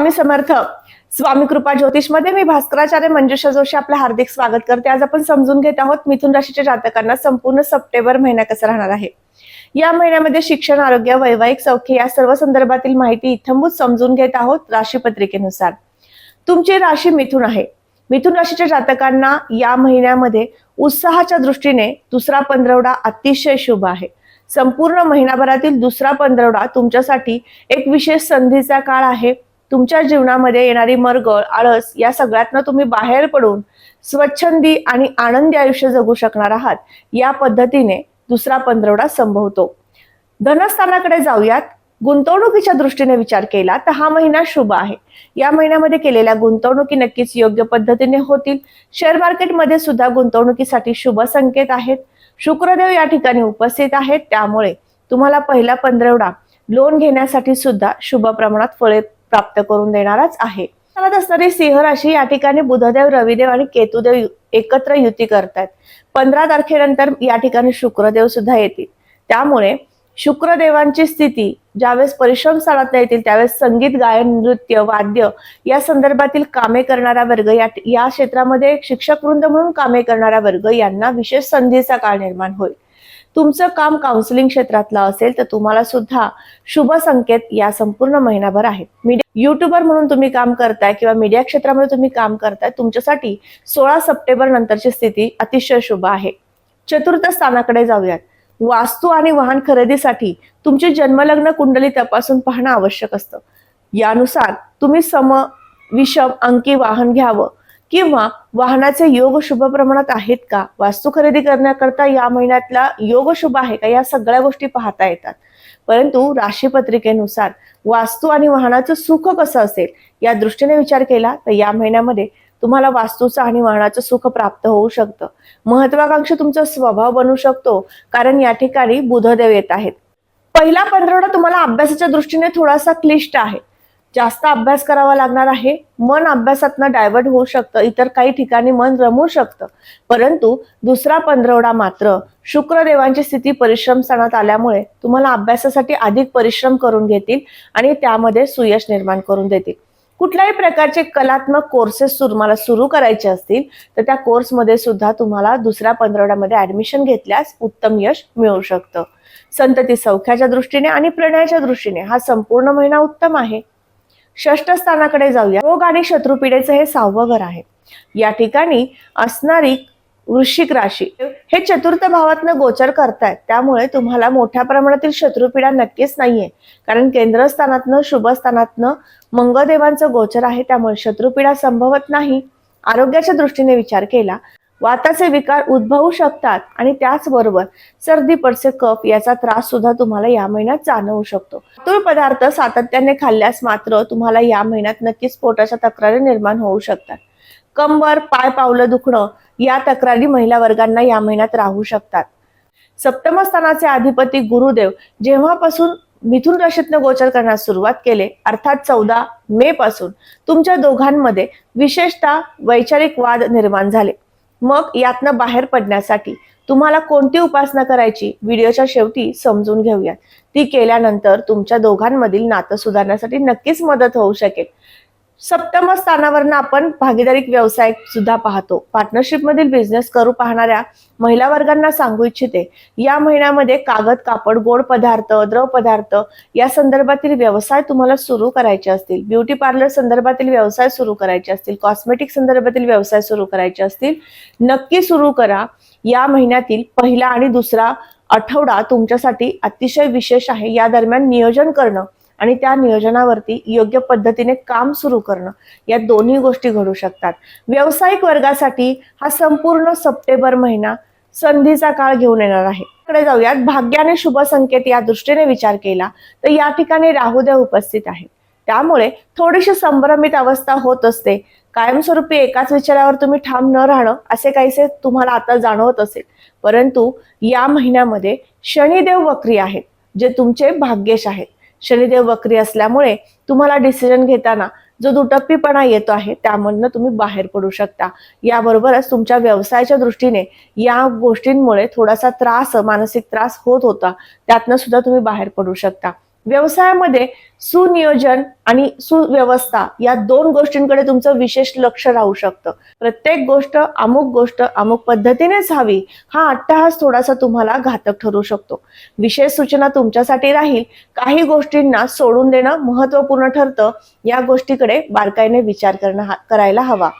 स्वामी समर्थ स्वामी कृपा ज्योतिषमध्ये मी भास्कराचार्य मंजुषा जोशी आपलं हार्दिक स्वागत करते. आज आपण समजून घेत आहोत मिथुन राशीच्या जातकांना संपूर्ण सप्टेंबर महिना कसा राहणार आहे? या महिन्यामध्ये शिक्षण आरोग्य वैवाहिक सौख्य या सर्व संदर्भातील माहिती इथंभूत समजून घेत आहोत राशीपत्रिकेनुसार. तुमची राशी मिथुन आहे. मिथुन राशीच्या जातकांना या महिन्यामध्ये उत्साहाच्या दृष्टीने दुसरा पंधरवडा अतिशय शुभ आहे. संपूर्ण महिनाभरातील दुसरा पंधरवडा तुमच्यासाठी एक विशेष संधीचा काळ आहे. तुमच्या जीवनामध्ये येणारी मरगळ आळस या सगळ्यातनं तुम्ही बाहेर पडून स्वच्छंदी आणि आनंदी आयुष्य जगू शकणार आहात. या पद्धतीने दुसरा पंधरवडा संभवतो. धनस्थानाकडे जाऊयात. गुंतवणुकीच्या दृष्टीने विचार केला तर हा महिना शुभ आहे. या महिन्यामध्ये केलेल्या गुंतवणुकी नक्कीच योग्य पद्धतीने होतील. शेअर मार्केटमध्ये सुद्धा गुंतवणुकीसाठी शुभ संकेत आहेत. शुक्रदेव या ठिकाणी उपस्थित आहेत. त्यामुळे तुम्हाला पहिला पंधरवडा लोन घेण्यासाठी सुद्धा शुभ प्रमाणात फळे प्राप्त करून देणारच आहे. चालत असणारी सिंह राशी या ठिकाणी बुधदेव रविदेव आणि केतुदेव एकत्र युती करतात पंधरा तारखेनंतर या ठिकाणी शुक्रदेव सुद्धा येतील. त्यामुळे शुक्रदेवांची स्थिती ज्यावेळेस परिश्रम स्थळात येतील त्यावेळेस संगीत गायन नृत्य वाद्य या संदर्भातील कामे करणारा वर्ग या या क्षेत्रामध्ये शिक्षक वृंद म्हणून कामे करणारा वर्ग यांना विशेष संधीचा काळ निर्माण होईल. तुमचं काम काउन्सिलिंग क्षेत्रातलं असेल तर तुम्हाला सुद्धा शुभ संकेत या संपूर्ण महिनाभर आहेत. मीडिया युट्यूबर म्हणून तुम्ही काम करताय किंवा मीडिया क्षेत्रामध्ये तुम्ही काम करताय तुमच्यासाठी सोळा सप्टेंबर नंतरची स्थिती अतिशय शुभ आहे. चतुर्थ स्थानाकडे जाऊयात. वास्तू आणि वाहन खरेदीसाठी तुमची जन्मलग्न कुंडली तपासून पाहणं आवश्यक असतं. यानुसार तुम्ही सम विषम अंकी वाहन घ्यावं. किंवा वाहनाचे योग शुभ प्रमाणात आहेत का? वास्तू खरेदी करण्याकरता या महिन्यातला योग शुभ आहे का? या सगळ्या गोष्टी पाहता येतात. परंतु राशीपत्रिकेनुसार वास्तू आणि वाहनाचं सुख कसं असेल या दृष्टीने विचार केला तर या महिन्यामध्ये तुम्हाला वास्तूचं आणि वाहनाचं सुख प्राप्त होऊ शकतं. महत्वाकांक्षी तुमचा स्वभाव बनू शकतो कारण या ठिकाणी बुधदेव येत आहेत. पहिला पंधरवडा तुम्हाला अभ्यासाच्या दृष्टीने थोडासा क्लिष्ट आहे. जास्त अभ्यास करावा लागणार आहे. मन अभ्यासातनं डायव्हर्ट होऊ शकतं. इतर काही ठिकाणी मन रमू शकतं. परंतु दुसरा पंधरवडा मात्र शुक्रदेवांची स्थिती परिश्रम सणात आल्यामुळे तुम्हाला अभ्यासासाठी अधिक परिश्रम करून घेतील आणि त्यामध्ये सुयश निर्माण करून देतील. कुठल्याही प्रकारचे कलात्मक कोर्सेस तुम्हाला सुरू करायचे असतील तर त्या कोर्समध्ये सुद्धा तुम्हाला दुसऱ्या पंधरवड्यामध्ये ऍडमिशन घेतल्यास उत्तम यश मिळू शकतं. संतती सौख्याच्या दृष्टीने आणि प्रणयाच्या दृष्टीने हा संपूर्ण महिना उत्तम आहे. षष्ठ स्थानाकडे जाऊया. रोग आणि शत्रुपीडेचं हे सहावं घर आहे. या ठिकाणी असणारी वृश्चिक राशी हे चतुर्थ भावातनं गोचर करतायत. त्यामुळे तुम्हाला मोठ्या प्रमाणातील शत्रुपीडा नक्कीच नाहीये. कारण केंद्रस्थानातनं शुभस्थानातनं मंगदेवांचं गोचर आहे. त्यामुळे शत्रुपीडा संभवत नाही. आरोग्याच्या दृष्टीने विचार केला वाताचे विकार उद्भवू शकतात आणि त्याचबरोबर सर्दी पडसे कफ याचा त्रास सुद्धा तुम्हाला या महिन्यात जाणवू शकतो. तूळ पदार्थ सातत्याने खाल्ल्यास मात्र तुम्हाला या महिन्यात नक्कीच पोटाच्या तक्रारी निर्माण होऊ शकतात. कंबर पाय पावलं दुखणं या तक्रारी महिला वर्गांना या महिन्यात राहू शकतात. सप्तम स्थानाचे अधिपती गुरुदेव जेव्हापासून मिथुन राशीतनं गोचर करण्यास सुरुवात केले अर्थात चौदा मे पासून तुमच्या दोघांमध्ये विशेषतः वैचारिक वाद निर्माण झाले. मग यातनं बाहेर पडण्यासाठी तुम्हाला कोणती उपासना करायची? व्हिडिओच्या शेवटी समजून घेऊयात. ती केल्यानंतर तुमच्या दोघांमधील नातं सुधारण्यासाठी नक्कीच मदत होऊ शकेल. सप्तम स्थानावरनं आपण भागीदारी व्यवसाय सुद्धा पाहतो. पार्टनरशिप मधील बिझनेस करू पाहणाऱ्या महिला वर्गांना सांगू इच्छिते. या महिन्यामध्ये कागद कापड गोड पदार्थ द्रव पदार्थ या संदर्भातील व्यवसाय तुम्हाला सुरू करायचे असतील. ब्युटी पार्लर संदर्भातील व्यवसाय सुरू करायचे असतील. कॉस्मेटिक संदर्भातील व्यवसाय सुरू करायचे असतील. नक्की सुरू करा. या महिन्यातील पहिला आणि दुसरा आठवडा तुमच्यासाठी अतिशय विशेष आहे. या दरम्यान नियोजन करणं आणि त्या नियोजनावरती योग्य पद्धतीने काम सुरू करणं या दोन्ही गोष्टी घडू शकतात. व्यावसायिक वर्गासाठी हा संपूर्ण सप्टेंबर महिना संधीचा काळ घेऊन येणार आहे. कडे जाऊयात. भाग्य आणि शुभ संकेत या दृष्टीने विचार केला तर या ठिकाणी राहुदेव उपस्थित आहे. त्यामुळे थोडीशी संभ्रमित अवस्था होत असते. कायमस्वरूपी एकाच विचारावर तुम्ही ठाम न राहणं असे काहीसे तुम्हाला आता जाणवत असेल. परंतु या महिन्यामध्ये शनिदेव वक्री आहेत जे तुमचे भाग्येश आहेत. शनिदेव वक्री असल्यामुळे तुम्हाला डिसिजन घेताना जो दुटप्पीपणा येतो आहे त्यामधनं तुम्ही बाहेर पडू शकता. याबरोबरच तुमच्या व्यवसायाच्या दृष्टीने या गोष्टींमुळे थोडासा त्रास मानसिक त्रास होत होता. त्यातनं सुद्धा तुम्ही बाहेर पडू शकता. व्यवसायामध्ये सुनियोजन आणि सुव्यवस्था या दोन गोष्टींकडे तुमचं विशेष लक्ष राहू शकतं. प्रत्येक गोष्ट अमुक गोष्ट अमुक पद्धतीनेच हवी हा अट्टहास थोडासा तुम्हाला घातक ठरू शकतो. विशेष सूचना तुमच्यासाठी राहील काही गोष्टींना सोडून देणं महत्त्वपूर्ण ठरतं या गोष्टीकडे बारकाईने विचार करणं करायला हवा.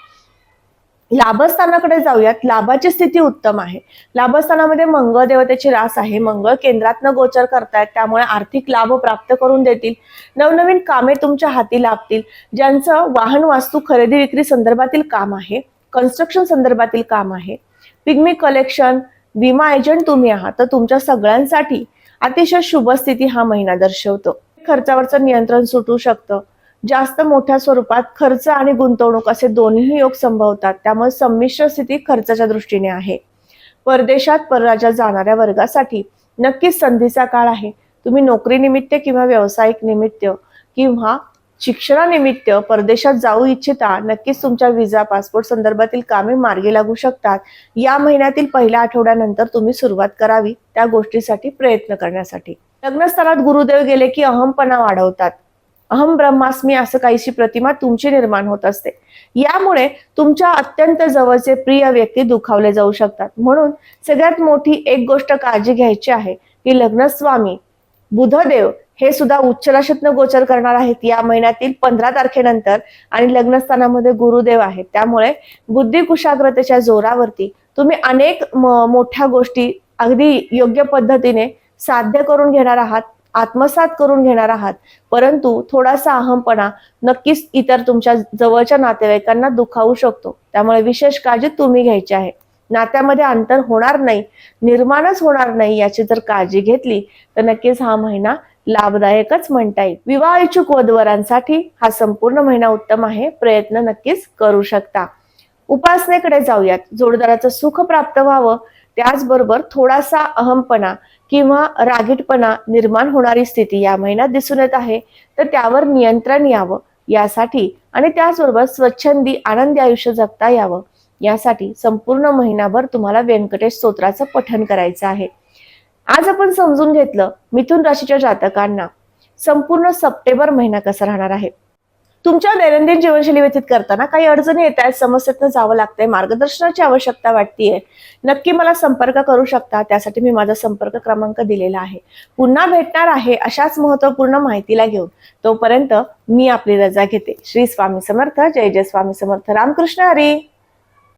लाभस्थानाकडे जाऊयात. लाभाची स्थिती उत्तम आहे. लाभस्थानामध्ये मंगळ देवतेची रास आहे. मंगळ केंद्रातनं गोचर करतायत. त्यामुळे आर्थिक लाभ प्राप्त करून देतील. नवनवीन कामे तुमच्या हाती लाभतील. ज्यांचं वाहन वास्तू खरेदी विक्री संदर्भातील काम आहे. कन्स्ट्रक्शन संदर्भातील काम आहे. पिग्मी कलेक्शन विमा एजंट तुम्ही आहात. तर तुमच्या सगळ्यांसाठी अतिशय शुभ स्थिती हा महिना दर्शवतो. खर्चावरचं नियंत्रण सुटू शकतं. जास्त मोठ्या स्वरूपात खर्च आणि गुंतवणूक असे दोन्ही योग संभवतात. त्यामुळे संमिश्र स्थिती खर्चाच्या दृष्टीने आहे. परदेशात परराज्यात जाणाऱ्या वर्गासाठी नक्कीच संधीचा काळ आहे. तुम्ही नोकरीनिमित्त किंवा व्यावसायिक निमित्त किंवा शिक्षणानिमित्त परदेशात जाऊ इच्छिता नक्कीच तुमच्या विजा पासपोर्ट संदर्भातील कामे मार्गी लागू शकतात. या महिन्यातील पहिल्या आठवड्यानंतर तुम्ही सुरुवात करावी त्या गोष्टीसाठी प्रयत्न करण्यासाठी. लग्नस्थानात गुरुदेव गेले की अहमपणा वाढवतात. अहम ब्रह्मास्मी असं काहीशी प्रतिमा तुमची निर्माण होत असते. यामुळे तुमच्या अत्यंत जवळचे प्रिय व्यक्ती दुखावले जाऊ शकतात. म्हणून सगळ्यात मोठी एक गोष्ट काळजी घ्यायची आहे की लग्नस्वामी बुधदेव हे सुद्धा उच्च राशीतनं गोचर करणार आहेत या महिन्यातील पंधरा तारखेनंतर आणि लग्नस्थानामध्ये गुरुदेव आहेत. त्यामुळे बुद्धी कुशाग्रतेच्या जोरावरती तुम्ही अनेक मोठ्या गोष्टी अगदी योग्य पद्धतीने साध्य करून घेणार आहात. आत्मसात करून घेणार आहात. परंतु थोडासा अहमपणा नक्कीच इतर तुमच्या जवळच्या नातेवाईकांना दुखावू शकतो. त्यामुळे विशेष काळजी तुम्ही घ्यायची आहे. नात्यामध्ये अंतर होणार नाही निर्माणच होणार नाही याची जर काळजी घेतली तर नक्कीच हा महिना लाभदायकच म्हणता येईल. विवाह इच्छुक वधवरांसाठी हा संपूर्ण महिना उत्तम आहे. प्रयत्न नक्कीच करू शकता. उपासनेकडे जाऊयात. जोडदाराचं सुख प्राप्त व्हावं. त्याचबरोबर थोडासा अहमपणा किंवा रागीटपणा निर्माण होणारी स्थिती या महिन्यात दिसून येत आहे. तर त्यावर नियंत्रण यावं. यासाठी आणि त्याचबरोबर स्वच्छंदी आनंदी आयुष्य जगता यावं. यासाठी संपूर्ण महिनाभर तुम्हाला व्यंकटेश स्तोत्राचं पठण करायचं आहे. आज आपण समजून घेतलं मिथुन राशीच्या जातकांना संपूर्ण सप्टेंबर महिना कसा राहणार आहे? तुमच्या दैनंदिन जीवनशैली व्यतीत करताना काही अडचणी येत आहेत समस्येतनं जावं लागतंय मार्गदर्शनाची आवश्यकता वाटतीये. नक्की मला संपर्क करू शकता त्यासाठी मी माझा संपर्क क्रमांक दिलेला आहे. पुन्हा भेटणार आहे अशाच महत्त्वपूर्ण माहितीला घेऊन. तोपर्यंत मी आपली रजा घेते. श्री स्वामी समर्थ जय जय स्वामी समर्थ. रामकृष्ण हरी!